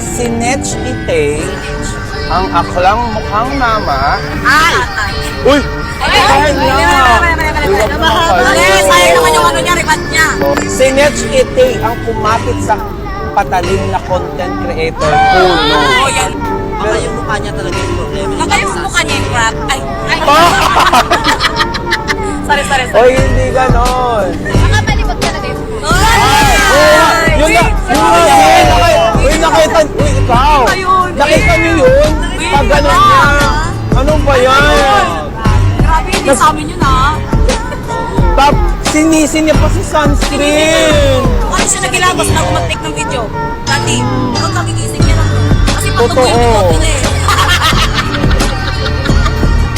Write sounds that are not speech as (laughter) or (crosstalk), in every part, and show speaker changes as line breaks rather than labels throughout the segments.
Si Netch Ite, ang aklang mukhang mama.
Ay!
Uy!
Ay,
Ay, na! Iwag mo kayo.
Ay, sayang naman yung ano niya, rebat niya.
Si Netch Ite, ang kumapit sa patalim na content creator puno.
Baka yung mukha niya talaga yung problema.
Baka yung mukha niya yung crap. Ay, ay. Sorry, sorry, sorry.
Oy, hindi ganon.
Baka malibag talaga yung
Ay!
Yun na, yun na, yun na, Nakita niyo yun? Pag ganon niya. Ano ba yan?
Grabe, hindi sa amin yun ah.
Tap, sinisin niya pa si sunscreen.
Ano siya nagilabas na mag-take ng video? Dati, huwag kami gising niya lang. Kasi patuloy
Totoo.
yung video nila eh.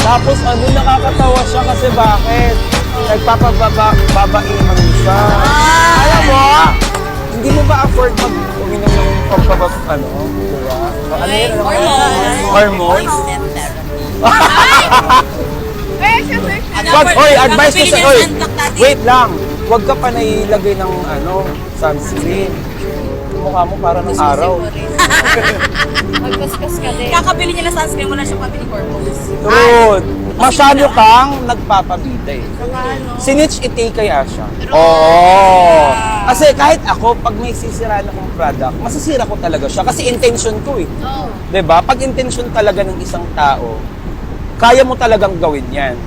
(laughs)
Tapos ano, nakakatawa siya kasi bakit? Nagpapababaihan siya. Alam mo, hindi mo ba afford mag pampabab, ano, diba? Ano yun? Ano
Hormones.
Hormones?
Pressure.
Wag, oy, advice ko sa, oy, wait lang. Huwag ka pa nailagay ng, ano, sunscreen. Mukha mo para ng araw. (laughs)
Magkuskus ka din.
Kakabili niya ng sunscreen, wala siyang pabili hormones.
Dude, masyado kang nagpapabida eh. Sinitch ite kaya siya. Oo. Kasi kahit ako, pag may sisiraan akong product, masisira ko talaga siya. Kasi intention ko eh.
Oo.
'Di ba? Pag intention talaga ng isang tao, kaya mo talagang gawin 'yan.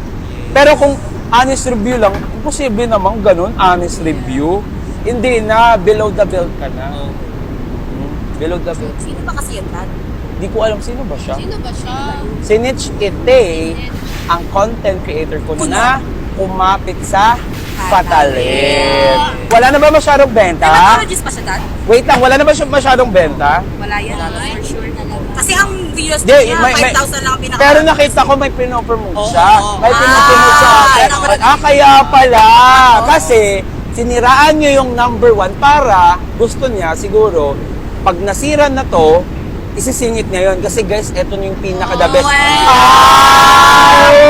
Pero kung honest review lang, imposible namang ganun, honest review. Hindi na, below the belt ka na. Hmm, Below the belt.
Sino ba kasi yan, Tad?
Hindi ko alam sino ba siya.
Sino ba siya?
Si Nitch Ite, ang content creator ko na kumapit sa Patalim. Wala na ba masyadong benta?
Nag-apologies pa siya, Tad?
Wait lang, wala na ba siya masyadong benta?
Wala yan. For sure. Kasi ang videos
Di,
niya,
may- may-
5,000 lang ang pinaka.
Pero nakita ko may pinopromote
Oo,
siya.
oo.
May pinopromote siya.
Ah,
Ah, kaya pala. Kasi siniraan niyo yung number one para gusto niya siguro pag nasira na to, isisingit niya yun. Kasi guys, eto yung pinaka-the best.
Wow.
Ay!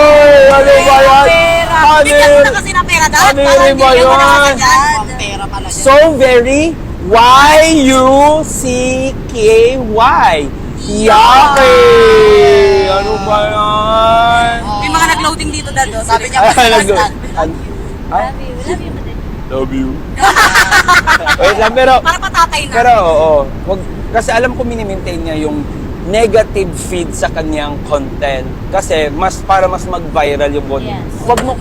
Ano ba yan? Ano yun?
kasi ng pera.
Ano yun ba yun?
kasi, Dad.
Pera pala niya.
So very Y-U-C-K-Y. Yaki! Ano ba yan?
May mga nag-loading dito, Dad. oh. Sabi niya, Dad.
An- Ay,
Love you. Love you.
Love you. (laughs) Wait lang, pero,
Para patatay na.
pero oo, wag, kasi alam ko minimaintain niya yung negative feed sa kanyang content. Kasi mas para mas mag-viral yung bond.
Yes.
Wag mo,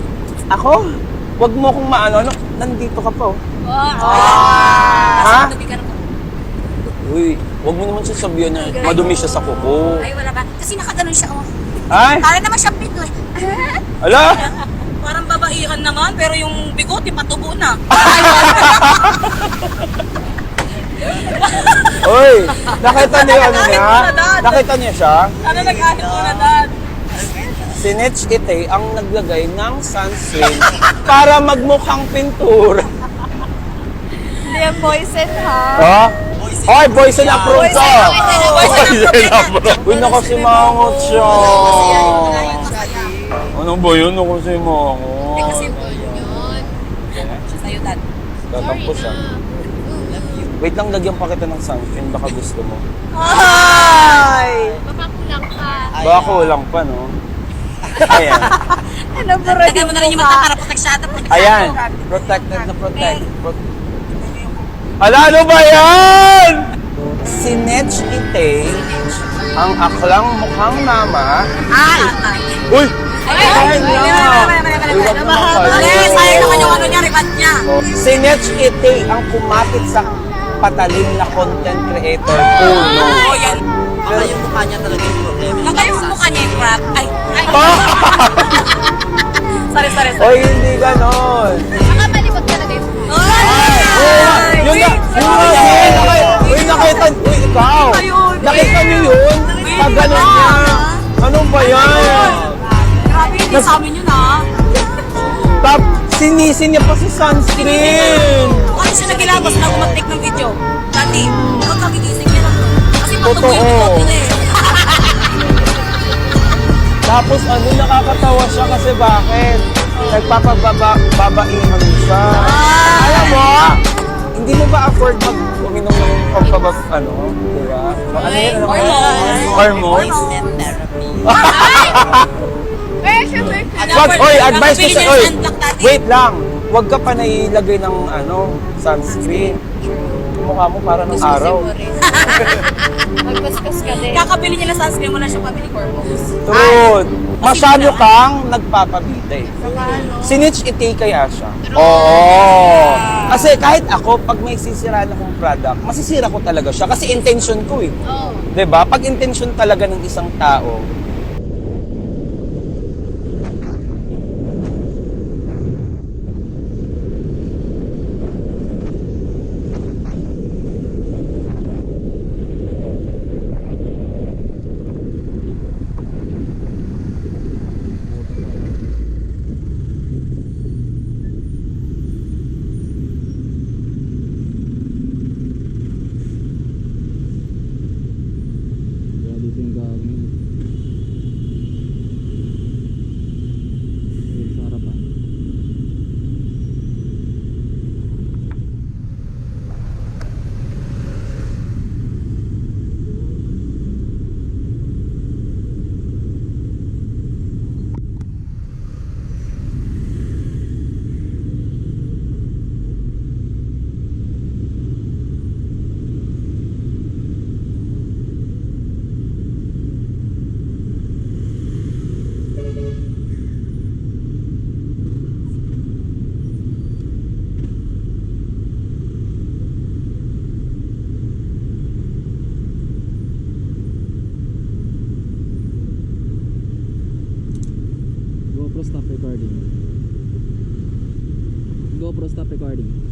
ako, wag mo kong maano, ano, nandito ka pa oh.
Wow.
Ah.
Ha? Uy, wag mo naman sasabihan na madumi siya sa kuko.
Ay, wala ba? Kasi nakaganon siya, oh.
Ay,
Kala naman siya pito, eh.
ala! (laughs)
Parang babaihan naman, pero yung bigote patubo na. (laughs)
Uy, nakita niyo ano niya?
Nakita na,
niyo siya?
ano nag-ahit mo na, Dad?
Si Netch Ite ang naglagay ng sunscreen para magmukhang pintura.
Hindi yan poison, ha?
Ha? Hoy, boys and approve ka!
Boys and
Boys and approve! Uy, naku si Mangot siya! Ano ba yun? Naku si
Eh,
Mangot.
kasi
Yun.
siya sa'yo, Dad.
Tatampo siya. Wait lang, lagyan pa kita ng sunscreen. Baka gusto mo.
Ay!
Baka kulang ka.
Baka kulang pa, no? Ayan. (laughs)
Ano ba
Lagyan mo na rin yung mata para proteksado.
Ayan. Protected na protect. Pro- Ala, ano ba yan? Si Netch Ite, ang aklang mukhang mama.
Ay!
Uy!
Ay!
Ay, na!
Ay, sayang naman yung ano niya, rebat niya.
Si Ite, ang kumapit sa patalim na content creator puno.
Oh, yan.
Baka yung mukha niya talaga yung problema.
Baka yung mukha niya yung crap. Ay! Ay!
Oh!
Sorry, sorry, sorry.
Oy, hindi ganon.
Baka malibag talaga yung
Ay!
Yun na, yun na, yun. Uy, nakita, uy, ikaw. Nakita niyo yun? Pag ganon
Hindi sa amin yun ah.
Tap, sinisin niya pa si sunscreen.
Ano siya nagilabas na mag-take ng video? Dati, huwag kami gising niya lang. Kasi patuloy yung
Totoo.
video nila eh. (laughs)
Tapos ano, nakakatawa siya kasi bakit? Nagpapababaihan siya. Alam mo, hindi mo ba afford mag uminom ng pampabab, ano, di ba? Ano yun? Ano
Hormones.
Hormones?
Instant therapy. (laughs)
Kaya syempre,
Wag, oy, advice ko sa, oy, wait lang. Huwag ka pa nailagay ng, ano, sunscreen. Yung Mukha mo para ng araw. (laughs)
magkuskus ka din.
Kakabili niya ng sunscreen, wala siyang pabili hormones.
Truth. Masyado kang nagpapabitay. Sinitch iti kaya siya. Oo. Kasi kahit ako, pag may sisiraan akong product, masisira ko talaga siya. Kasi intention ko eh.
Oo.
'Di ba? Pag intention talaga ng isang tao,
Kaya dito yung gagawin. Ayun, sa harapan. GoPro stop recording. GoPro stop recording.